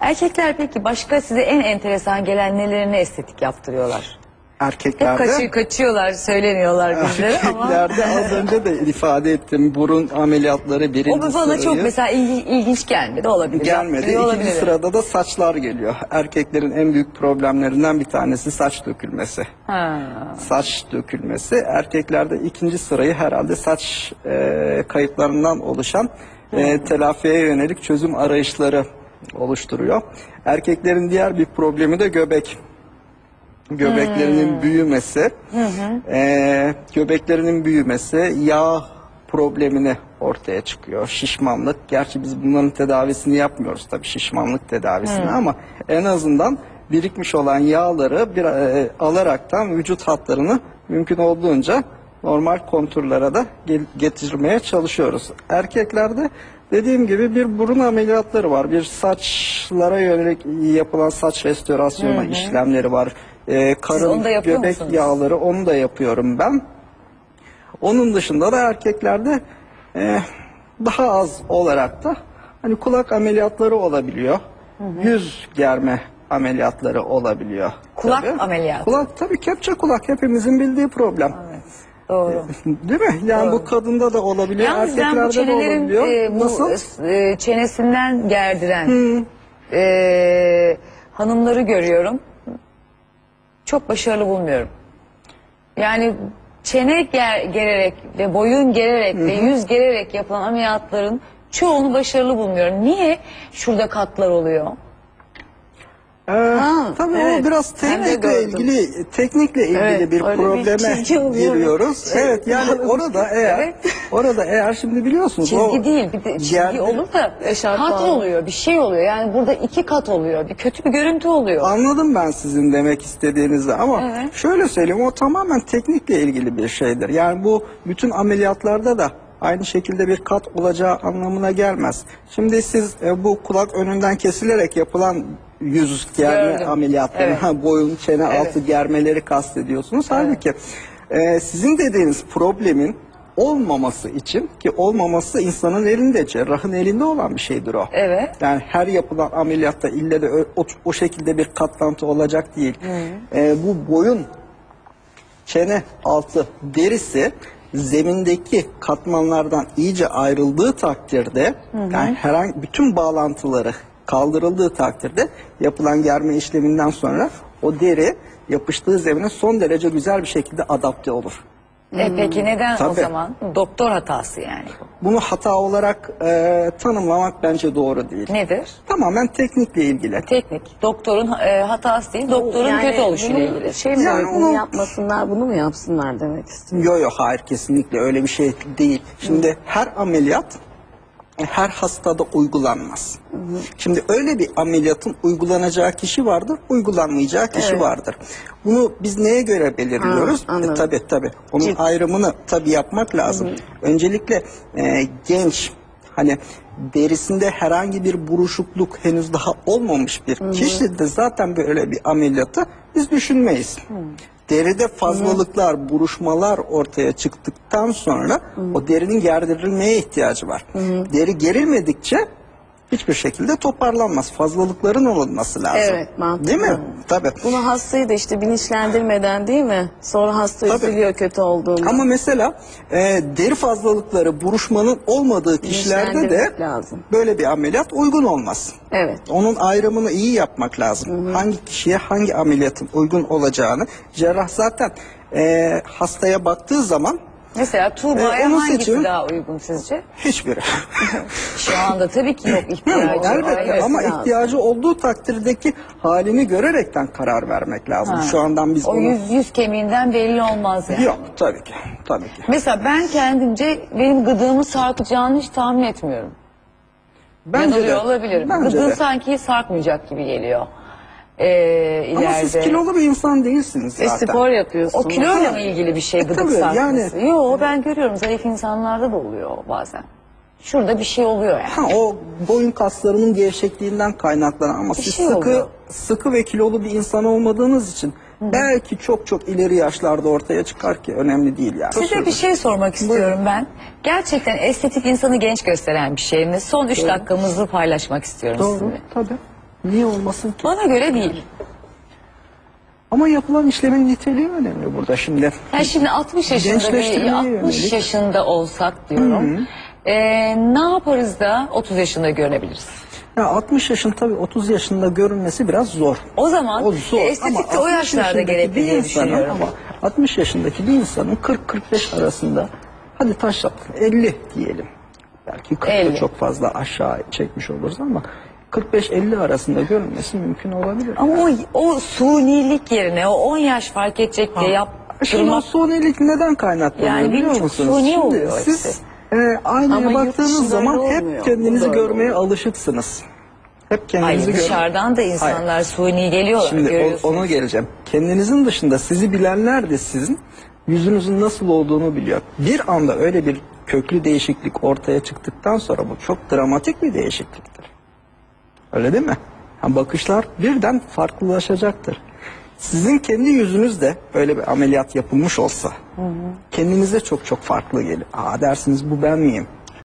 Erkekler peki başka size en enteresan gelen nelerini estetik yaptırıyorlar? Hep Erkeklerde kaçıyor, kaçıyorlar, söylemiyorlar bizlere ama. erkeklerde az önce de ifade ettim burun ameliyatları birinci O bana çok sırayı- mesela ilgi- ilginç gelmedi. Olabilir. Gelmedi. yaptırıyor İkinci olabilir. sırada da saçlar geliyor. Erkeklerin en büyük problemlerinden bir tanesi saç dökülmesi. Ha. Saç dökülmesi. Erkeklerde ikinci sırayı herhalde saç e, kayıplarından oluşan e, telafiye yönelik çözüm arayışları oluşturuyor. Erkeklerin diğer bir problemi de göbek. Göbeklerinin büyümesi, e, göbeklerinin büyümesi yağ problemini ortaya çıkıyor. Şişmanlık. Gerçi biz bunların tedavisini yapmıyoruz tabii şişmanlık tedavisini ama en azından birikmiş olan yağları bir e, alaraktan vücut hatlarını mümkün olduğunca normal konturlara da getirmeye çalışıyoruz. Erkeklerde dediğim gibi bir burun ameliyatları var. Bir saçlara yönelik yapılan saç restorasyonu işlemleri var. E, karın onu da yapıyor göbek musunuz? yağları onu da yapıyorum ben. Onun dışında da erkeklerde e, daha az olarak da hani kulak ameliyatları olabiliyor. Yüz germe ameliyatları olabiliyor. Kulak ameliyatı. Kulak tabii kepçe kulak hepimizin bildiği problem. Doğru. Değil mi? Yani bu kadında da olabiliyor, Yalnız ben bu erkeklerde de çenelerin olabiliyor. e, bu Nasıl? e, çenesinden gerdiren e, hanımları görüyorum. Çok başarılı bulmuyorum. Yani çene ger- gererek ve boyun gererek ve yüz gererek yapılan ameliyatların çoğunu başarılı bulmuyorum. Niye şurada katlar oluyor? Ee, tabii evet. o biraz teknikle ilgili teknikle ilgili Evet, bir bir probleme çizgi oluyor. giriyoruz. Şey, evet yani orada eğer Evet. orada eğer şimdi biliyorsunuz Çizgi o değil bir de çizgi gerdi- olur da kat oluyor bir şey oluyor. Yani burada iki kat oluyor. Bir kötü bir görüntü oluyor. Anladım ben sizin demek istediğinizi ama Evet. şöyle söyleyeyim o tamamen teknikle ilgili bir şeydir. Yani bu bütün ameliyatlarda da aynı şekilde bir kat olacağı anlamına gelmez. Şimdi siz e, bu kulak önünden kesilerek yapılan yüz germe Gördüm. ameliyatları, Evet. boyun çene Evet. altı germeleri kastediyorsunuz. Halbuki e, sizin dediğiniz problemin olmaması için ki olmaması insanın elinde, cerrahın elinde olan bir şeydir o. Evet. Yani her yapılan ameliyatta ille de o, o şekilde bir katlantı olacak değil. Ee, bu boyun çene altı derisi zemindeki katmanlardan iyice ayrıldığı takdirde yani herhangi bütün bağlantıları kaldırıldığı takdirde yapılan germe işleminden sonra o deri yapıştığı zemine son derece güzel bir şekilde adapte olur. E peki neden o Tabii. zaman? Doktor hatası yani. Bunu hata olarak e, tanımlamak bence doğru değil. Nedir? Tamamen teknikle ilgili. Teknik. Doktorun e, hatası değil, doktorun Yani kötü oluşuyla bunu ilgili. Şey mi Yani bunu onu- yapmasınlar bunu mu yapsınlar demek istiyorum. Yo yo hayır kesinlikle öyle bir şey değil. Şimdi her ameliyat her hastada uygulanmaz. Şimdi öyle bir ameliyatın uygulanacağı kişi vardır, uygulanmayacağı kişi Evet. vardır. Bunu biz neye göre belirliyoruz? Ha, anladım. E, tabii tabii. Onun Cilt. ayrımını tabii yapmak lazım. Öncelikle e, genç hani derisinde herhangi bir buruşukluk henüz daha olmamış bir kişide zaten böyle bir ameliyatı biz düşünmeyiz. Deride fazlalıklar, buruşmalar ortaya çıktıktan sonra o derinin gerdirilmeye ihtiyacı var. Deri gerilmedikçe hiçbir şekilde toparlanmaz. Fazlalıkların olunması lazım. Evet, mantıklı. Değil mi? Tabii. Bunu hastayı da işte bilinçlendirmeden değil mi? Sonra hasta Tabii. üzülüyor kötü olduğunu. Ama mesela e, deri fazlalıkları, buruşmanın olmadığı kişilerde de lazım. böyle bir ameliyat uygun olmaz. Evet. Onun ayrımını iyi yapmak lazım. Hangi kişiye hangi ameliyatın uygun olacağını. Cerrah zaten e, hastaya baktığı zaman Mesela Tuğba'ya E, onun hangisi seçimi- daha uygun sizce? hiçbiri. Şu anda tabii ki yok ihtiyacı. Elbette ama lazım. ihtiyacı olduğu takdirdeki halini görerekten karar vermek lazım. Ha. Şu andan biz O onu... yüz, yüz kemiğinden belli olmaz yani. Yok tabii ki. Tabii ki. Mesela ben kendimce benim gıdığımı sarkacağını hiç tahmin etmiyorum. Yanılıyor olabilirim. Bence Gıdığın de. sanki sarkmayacak gibi geliyor. Ee, ileride. Ama siz kilolu bir insan değilsiniz E, zaten. spor yapıyorsun. O kiloyla mı ilgili bir şey E, tabii, yani- Yo ben görüyorum zayıf insanlarda da oluyor bazen. Şurada bir şey oluyor yani. Ha, o boyun kaslarının gevşekliğinden kaynaklanan ama siz şey sıkı oluyor. sıkı ve kilolu bir insan olmadığınız için belki çok çok ileri yaşlarda ortaya çıkar ki önemli değil yani. Size bir şey sormak istiyorum ben. Gerçekten estetik insanı genç gösteren bir şey mi? Son üç dakikamızı paylaşmak istiyorum Doğru sizinle. tabii. Niye olmasın ki? Bana göre değil. Ama yapılan işlemin niteliği önemli burada şimdi. Yani şimdi 60 yaşında bir Gençleştirmeye 60 yönelik. yaşında olsak diyorum. Ee, ne yaparız da 30 yaşında görünebiliriz? Ya 60 yaşın tabii 30 yaşında görünmesi biraz zor. O zaman O zor. estetik de Ama o 60 yaşlarda yaşındaki gerekli bir diye insanın düşünüyorum. Ama 60 yaşındaki bir insanın 40-45 arasında hadi taş at 50 diyelim. Belki 40 da 50. çok fazla aşağı çekmiş oluruz ama 45-50 arasında görünmesi mümkün olabilir. Ama o, o sunilik yerine o 10 yaş fark edecek diye Şimdi o sunilik neden kaynaklanıyor Yani biliyor musunuz? suni Şimdi oluyor siz hepsi. e, aynaya Ama baktığınız zaman hep olmuyor. kendinizi öyle görmeye alışıksınız. Hep Hayır kendinizi görmeye dışarıdan da insanlar suni geliyorlar. Şimdi o- ona geleceğim. Kendinizin dışında sizi bilenler de sizin yüzünüzün nasıl olduğunu biliyor. Bir anda öyle bir köklü değişiklik ortaya çıktıktan sonra bu çok dramatik bir değişikliktir. Öyle değil mi? Ha, bakışlar birden farklılaşacaktır. Sizin kendi yüzünüz de öyle bir ameliyat yapılmış olsa kendinize çok çok farklı gelir. Aa dersiniz bu ben miyim?